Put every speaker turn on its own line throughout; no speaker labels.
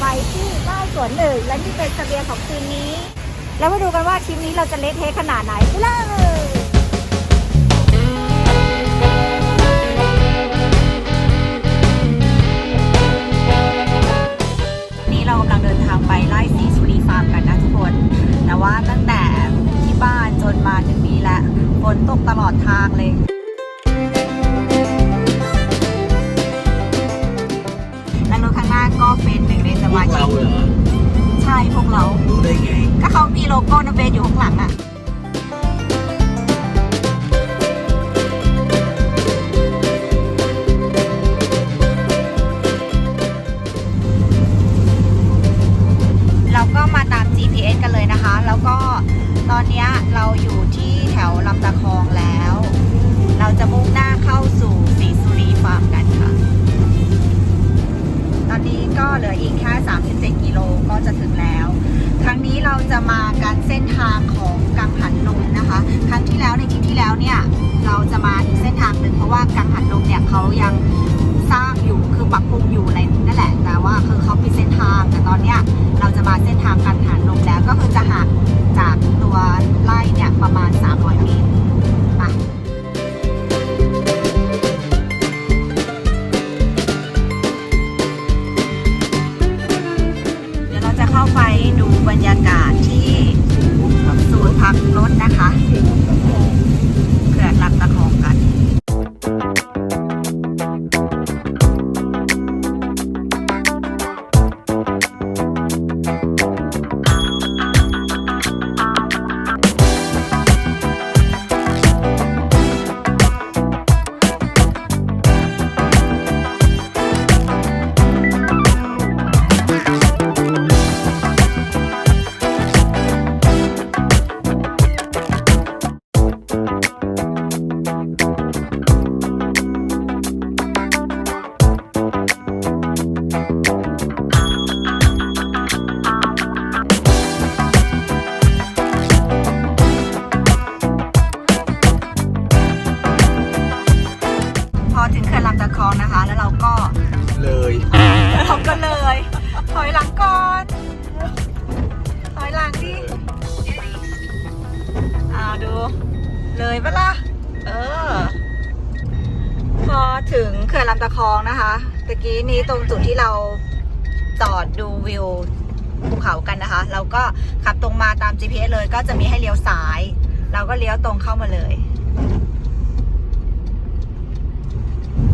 ไปที่บ้านสวนหนึ่งและนี่เป็นเสบียงของคืนนี้ แล้วมาดูกันว่าทริปนี้เราจะเละเทะขนาดไหนไปเลย ลำตะคองนะคะตะกี้นี้ตรงจุดที่เราจอดดูวิวภูเขากันนะคะ เราก็ขับตรงมาตาม GPS เลยก็จะมีให้เลี้ยวซ้าย เราก็เลี้ยวตรงเข้ามาเลย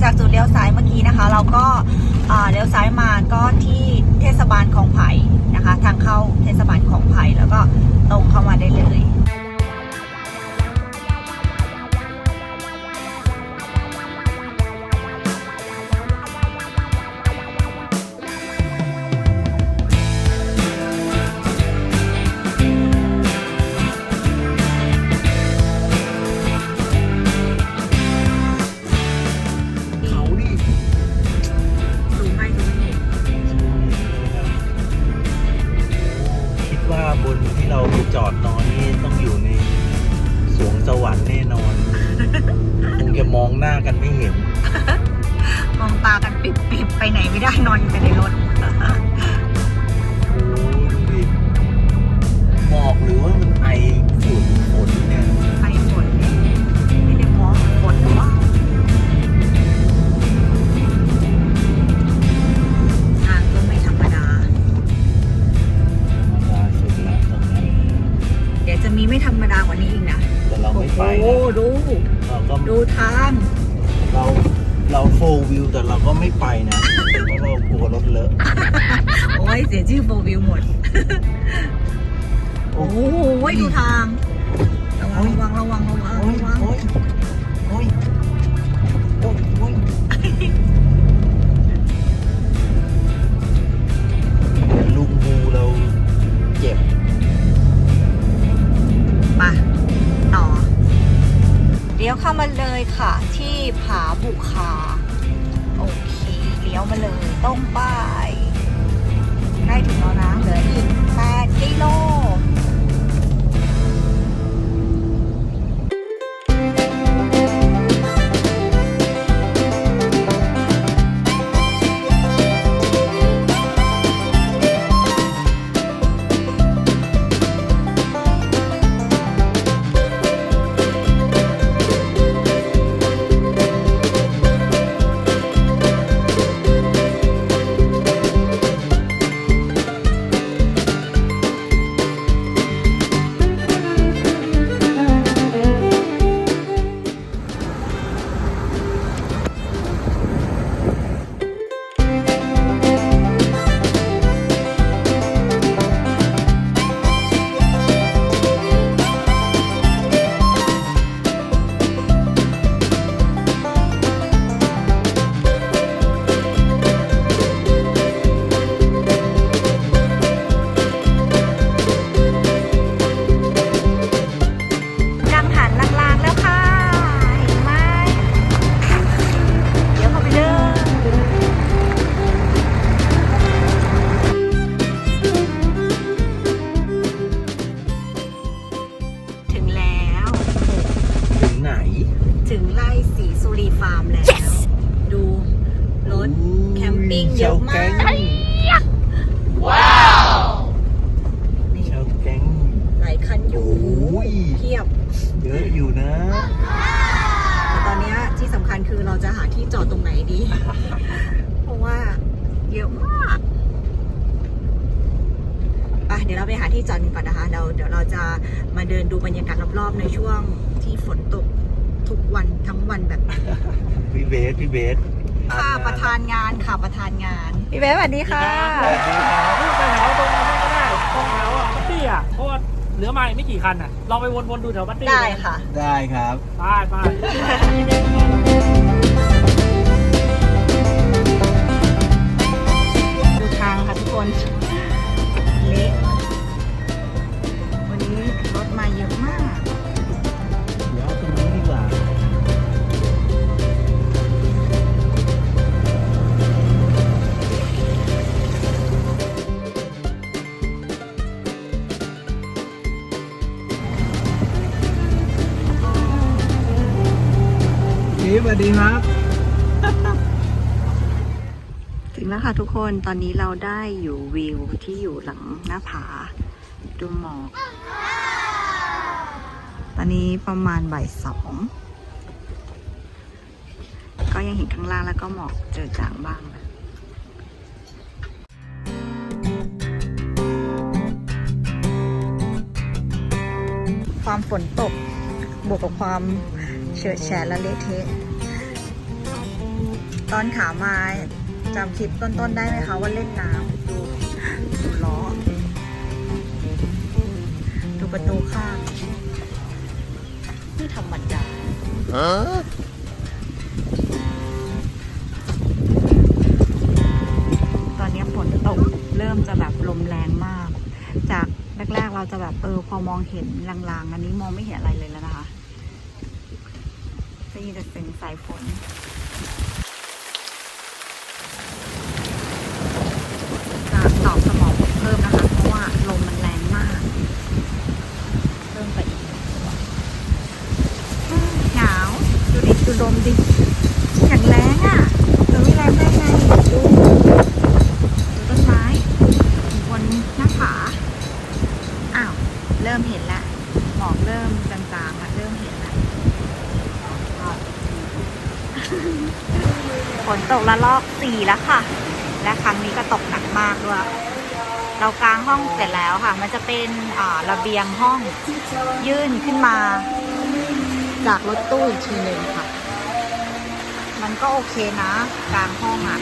จากจุดเลี้ยวซ้ายเมื่อกี้นะคะ เราก็เลี้ยวซ้ายมาก็ที่เทศบาลของไผ่นะคะ ทางเข้าเทศบาลของไผ่แล้วก็ตรงเข้ามาได้เลย
อดนอนนี่ต้องอยู่ในสวงสวรรค์แน่นอน คงจะมองหน้ากันไม่เห็น
มองตากันปิบปิบๆไปไหนไม่ได้นอนอยู่แต่ในรถ
โอ้ยดูดิหมอกหรือว่ามันไอ
จะมีไม่ธรรมดากว่านี้อีกนะ
แต่เรา
โอ้
ไม่
โห
ไปนะ
ดู
เราก็
ดูทาง
เราเราโฟวิวแต่เราก็ไม่ไปนะเพราะเรากลัวรถเลอะ
โอ้ยเสียชื่อโฟวิวหมด
โอ้
โอ้ยดูทางระวังระวังระวังระวัง
โอ้ย
ระวัง
โอ้ยโอ้ยโอ้ย เลี้
ยวเข้ามาเลยค่ะที่ผาบุคา โอเค เลี้ยวมาเลยตรงไป ไปเดี๋ยวเราไปหาที่จอดกันก่อนนะคะเราเดี๋ยวเราจะมาเดินดูบรรยากาศรอบๆในช่วงที่ฝนตกทุกวันทั้งวันแบบนี้
พี่เบสพี่เบส
ค่ะประธานงานค่ะประธานงานพี่เบสสวัสดีค่ะ
สวัสดีครับ
พูดไปแถวตรงนั้นก็ได้ตรงแถวอะบัตตี้อะเพราะว่าเหลือมาอีกไม่กี่คันอะเราไปวนๆดูแถวบัตตี้
ได้ค่ะ
ได้ครับ
ไปไป
คน
ต
อนนี้เราได้อยู่วิวที่อยู่หลังหน้าผา ดูหมอก ตอนนี้ประมาณบ่ายสองก็ยังเห็นข้างล่างแล้วก็หมอกเจอจางบ้างนะความฝนตก บวกกับความเฉอะแฉะและเละเทะ ตอนขามา จำคลิปต้นๆได้ไหมคะว่าเล่นน้ำดูดูล้อ ดูประตูข้างไม่ธรรมดาตอนนี้ฝนตกเริ่มจะแบบลมแรงมาก จากแรกๆเราจะแบบเออพอมองเห็นลางๆ อันนี้มองไม่เห็นอะไรเลยแล้วนะคะจะยินแต่เสียงสายฝน จะตอบสมองเพิ่มนะคะ เพราะว่าลมมันแรงมาก เพิ่มไปอีกหนาว ดูดิดูลมดิอย่างแรงอะจะไม่แรงได้ไงดูดูต้นไม้บนหน้าผาอ้าวเริ่มเห็นละหมอกเริ่มจางๆละเริ่มเห็นละฝนตกละลอกสี่แล้วค่ะ และครั้งนี้ก็ตกหนักมากด้วยเรากางห้องเสร็จแล้วค่ะ มันจะเป็นระเบียงห้องยื่นขึ้นมา จากรถตู้อีกทีหนึ่งค่ะ มันก็โอเคนะกลางห้องอะ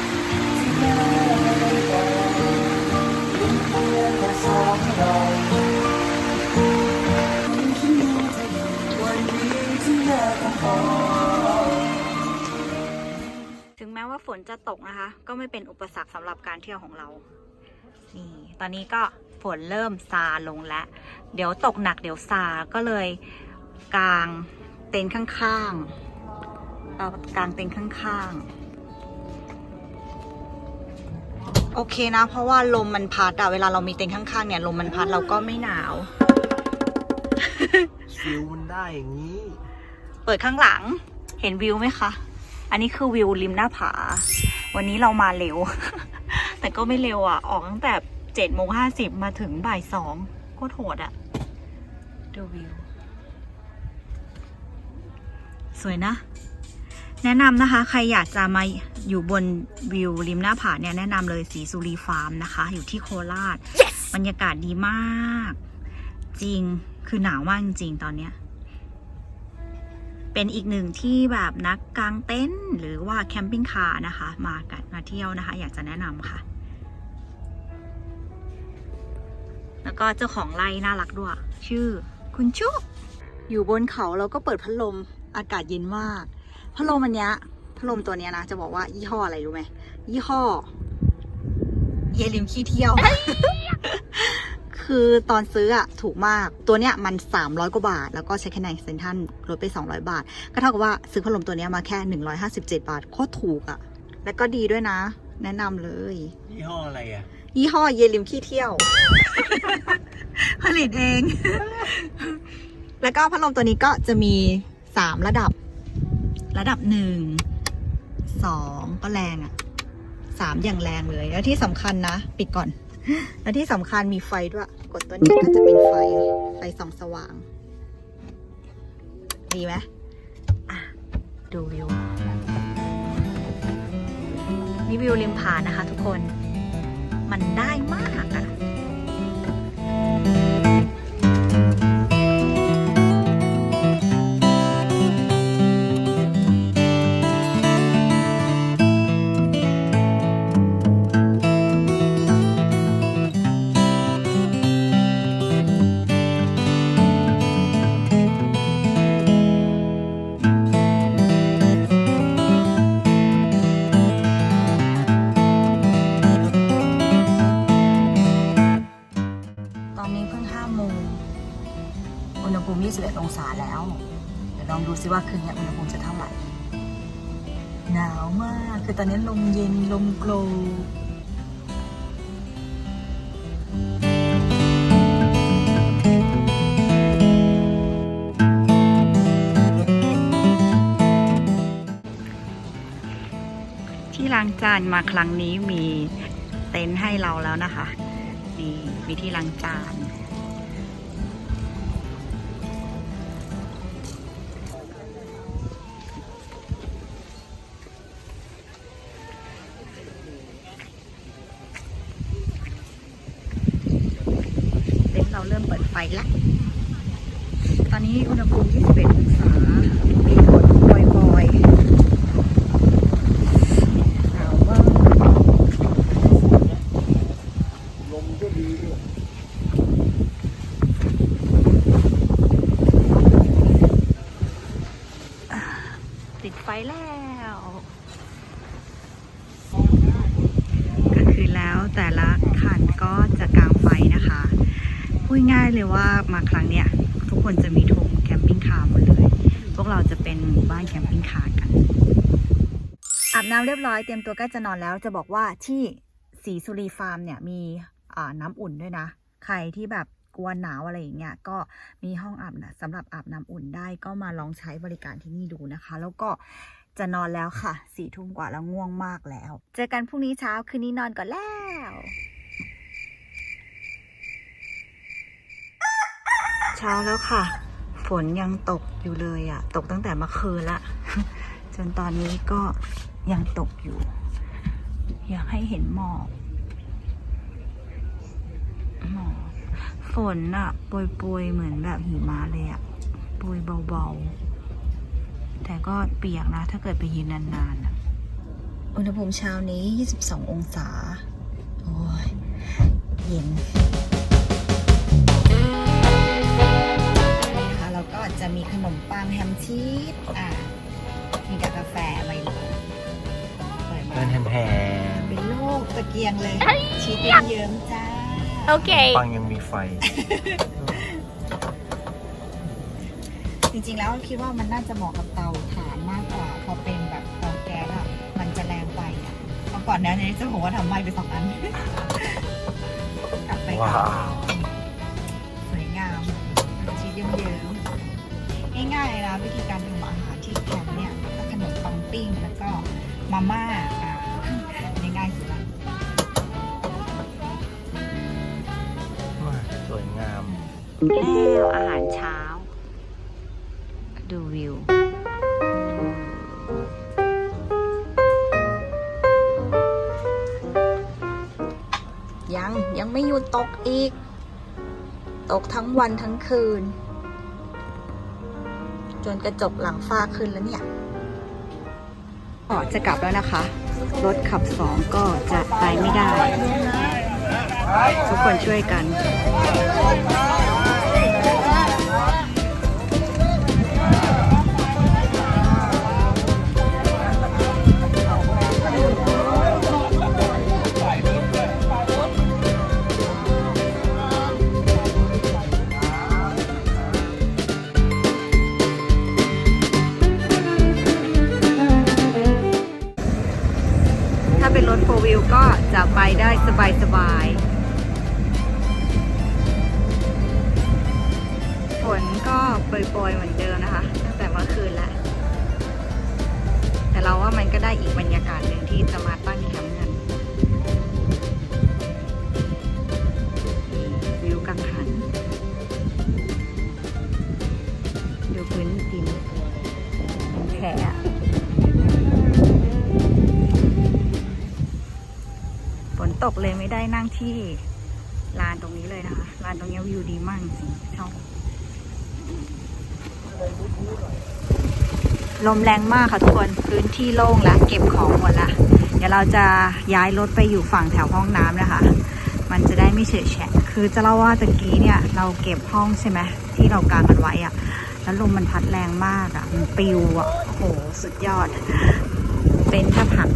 ถึงแม้ว่าฝนจะตกนะคะ ก็ไม่เป็นอุปสรรคสำหรับการเที่ยวของเรา นี่ ตอนนี้ก็ฝนเริ่มซาลงแล้ว เดี๋ยวตกหนักเดี๋ยวซาก็เลยกางเต็นท์ข้างๆ เอากางเต็นท์ข้างๆ โอเคนะ เพราะว่าลมมันพัดอะเวลาเรามีเต็นท์ข้างๆเนี่ยลมมันพัดเราก็ไม่หนาว
ฟิลมันได้อย่างนี้
เปิดข้างหลัง เห็นวิวไหมคะ อันนี้คือวิวริมหน้าผา วันนี้เรามาเร็ว แต่ก็ไม่เร็วอะออกตั้งแต่เจ็ดโมงห้าสิบมาถึงบ่ายสองโคตรโหดอะดูวิว สวยนะ แนะนำนะคะ ใครอยากจะมาอยู่บนวิวริมหน้าผาเนี่ยแนะนำเลยสีสุรีฟาร์มนะคะ อยู่ที่โคราชบรรยากาศดีมาก จริงคือหนาวมากจริงๆตอนเนี้ยเป็นอีกหนึ่งที่แบบนักกางเต็นท์หรือว่าแคมปิ้งคาร์นะคะ มากันมาเที่ยวนะคะ อยากจะแนะนำค่ะ แล้วก็เจ้าของไร่น่ารักด้วย ชื่อคุณชุ อยู่บนเขาเราก็เปิดพัดลมอากาศเย็นมาก พัดลมอันเนี้ยพัดลมตัวเนี้ยนะ จะบอกว่ายี่ห้ออะไรรู้ไหมยี่ห้อ เยลิมขี้เที่ยว คือตอนซื้ออะถูกมากตัวเนี้ยมัน 300 กว่าบาท แล้วก็ใช้แค่ในเซ็นทรัลลดไป 200 บาท ก็เท่ากับว่าซื้อพัดลมตัวเนี้ยมาแค่ 157 บาทโคตรถูกอะแล้วก็ดีด้วยนะ แนะนำเลย
ยี่ห้ออะไรอะ
ยี่ห้อเยลิมขี้เที่ยว ผลิตเอง แล้วก็พัดลมตัวนี้ก็จะมี 3 ระดับ ระดับหนึ่งสองก็แรงอะ่ะสามอย่างแรงเลย แล้วที่สำคัญนะ ปิดก่อน แล้วที่สำคัญมีไฟด้วย กดตัวนี้ก็จะเป็นไฟ ไฟส่องสว่าง ดีไหมอะดูวิวนี่วิวริมผานะคะทุกคน มันได้มากอะ องศาแล้ว เดี๋ยวลองดูซิว่าคืนนี้อุณหภูมิจะเท่าไหร่ หนาวมาก คือตอนนี้ลมเย็นลมโกรที่ล้างจานมาครั้งนี้มีเต็นท์ให้เราแล้วนะคะนี่มีที่ล้างจาน เราเริ่มเปิดไฟแล้วตอนนี้อุณหภูมิ 21 องศา มีฝนปล่อยๆหนาวมาก
ลมก็ดีด้วย
ติดไฟแล้วกลางคืนแล้วแต่ละคันก็จะกางไฟนะคะ พูด ง่ายเลยว่ามาครั้งเนี้ยทุกคนจะมีธงแคมปิ้งคาร์หมดเลย พวกเราจะเป็นหมู่บ้านแคมปิ้งคาร์กัน อาบน้ำเรียบร้อยเตรียมตัวใกล้จะนอนแล้วจะบอกว่าที่สีสุรีฟาร์มเนี่ยมีน้ำอุ่นด้วยนะ ใครที่แบบกลัวหนาวอะไรอย่างเงี้ยก็มีห้องอาบนะสำหรับอาบน้ำอุ่นได้ก็มาลองใช้บริการที่นี่ดูนะคะ แล้วก็จะนอนแล้วค่ะสี่ทุ่มกว่าแล้วง่วงมากแล้ว เจอกันพรุ่งนี้เช้าคืนนี้นอนก่อนแล้ว เช้าแล้วค่ะ ฝนยังตกอยู่เลยอะตกตั้งแต่เมื่อคืนละ จนตอนนี้ก็ยังตกอยู่ อยากให้เห็นหมอกหมอกฝนอะโปรยๆเหมือนแบบหิมะเลยอะโปรยเบาๆ แต่ก็เปียกนะ ถ้าเกิดไปยืนนานๆอะอุณหภูมิเช้านี้ 22 องศา โอ้ยเย็น จะมีขนมปังแฮมชีสอ่ามีกับกาแฟไมโลเปิดมา
เป็นแฮม
เป็นโลกตะเกียงเลย ชีสเยิ้มๆจ้า
Okay.
ปังยังมีไฟ
จริงๆแล้วคิดว่ามันน่าจะเหมาะกับเตาถ่านมากกว่า พอเป็นแบบเตาแก๊สอะมันจะแรงไปอะเมื่อก่อนเนี้นี้เจะบอกว่าทำไหม้ไปสองอันกลับไปกลับ
ว้าว
สวยงามชีสเยิ้มๆ ง่ายๆเลยนะวิธีการทำอาหารที่แคมป์เนี่ยก็ขนมปังปิ้งแล้วก็มาม่าอ่าง่ายๆสุดละ
สวยงาม
แล้วอาหารเช้า ดูวิว ยังยังไม่หยุดตกอีก ตกทั้งวันทั้งคืนจ นกระจกหลังฝ้าขึ้นแล้วเนี่ยก็จะกลับแล้วนะคะ รถขับสองก็จะไปไม่ได้ ทุกคนช่วยกัน เป็นรถโฟวิวก็จะไปได้สบายๆฝนก็โปรยๆเหมือนเดิมนะคะ ตั้งแต่เมื่อคืนแล้ว แต่เราว่ามันก็ได้อีกบรรยากาศหนึ่งที่จะมาตั้งแคมป์กันวิวกังหันดูพื้นดินเป็นแผล ฝนตกเลยไม่ได้นั่งที่ลานตรงนี้เลยนะคะลานตรงนี้วิวดีมากจริงๆชอบลมแรงมากค่ะทุกคนพื้นที่โล่งละเก็บของหมดละเดี๋ยวเราจะย้ายรถไปอยู่ฝั่งแถวห้องน้ำนะคะ มันจะได้ไม่เฉยแฉะคือจะเล่าว่าตะกี้เนี่ยเราเก็บห้องใช่ไหมที่เรากางกันไว้อะแล้วลมมันพัดแรงมากอะมันปิวอะโอ้โหสุดยอด เป็นถ้าผัก